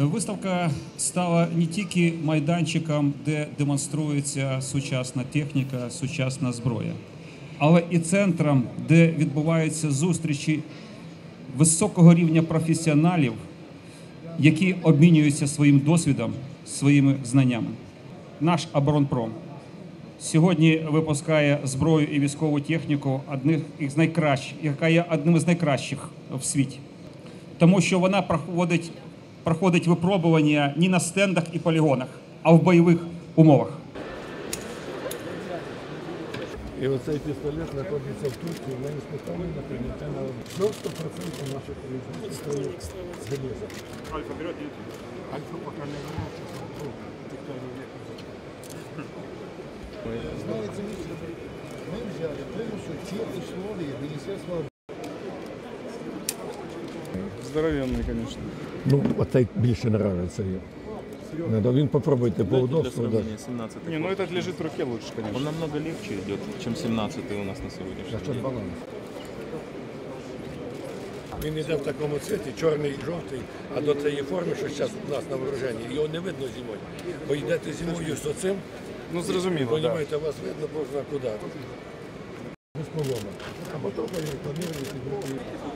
Виставка стала не тільки майданчиком, де демонструється сучасна техніка, сучасна зброя, але і центром, де відбуваються зустрічі високого рівня професіоналів, які обмінюються своїм досвідом, своїми знаннями. Наш оборонпром сьогодні випускає зброю і військову техніку одних із найкращих, яка є одним із найкращих в світі тому що вона проходить, проходить випробування не на стендах і полігонах, а в бойових умовах. І оцей пістолет знаходиться в Турції, ми спитали на прийняття на 90% наших військових з железа. Альфа берет Альфа поки не виробляється, ну, технологія. Знаете, мы взяли полностью те условия Министерства Здоровенный, конечно. Ну, оцей більше подобається. Надо він попробуйте по Для удобству. Да. 17 Не, ну этот лежит в руке лучше, конечно. Он намного легче идет, чем 17 у нас на що день. баланс. Він йде в такому цвіті, чорний, жовтий, а до цієї форми, що зараз у нас на вооруженні, його не видно зимою. Бо йдете зимою з оцим, Ну, зрозуміло, да. Вас видно просто куда. Без полома. А потім плануєте І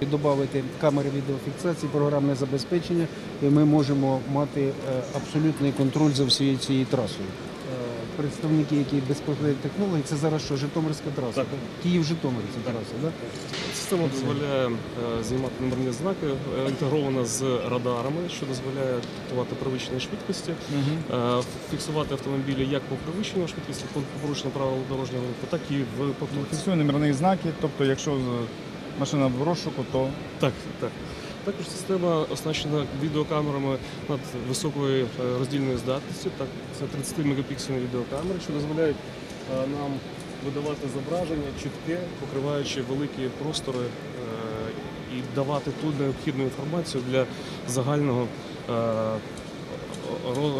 Додати камери відеофіксації, програмне забезпечення, і ми можемо мати е, абсолютний контроль за всією цією трасою. Е, Представники, які безпосередньо технології, це зараз що, Житомирська траса. Так. Київ-Житомир це траса, так? Система дозволяє е, знімати номерні знаки, інтегрована з радарами, що дозволяє фіксувати перевищення швидкості, фіксувати автомобілі як по перевищенню швидкості, по порушенню правил дорожнього руху, так і в повторці. Фіксує номерні знаки, тобто якщо машина в розшуку, то Так, так. Також система оснащена відеокамерами над високою е, роздільною здатністю. Так, це 30 мегапіксельні відеокамери, що дозволяють е, нам видавати зображення чітке, покриваючи великі простори е, і давати ту необхідну інформацію для загального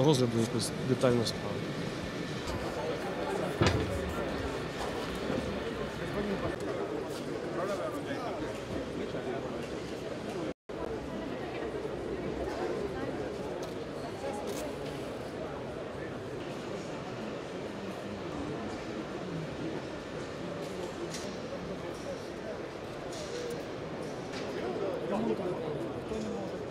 розгляду якоїсь детальної справи. 天皇。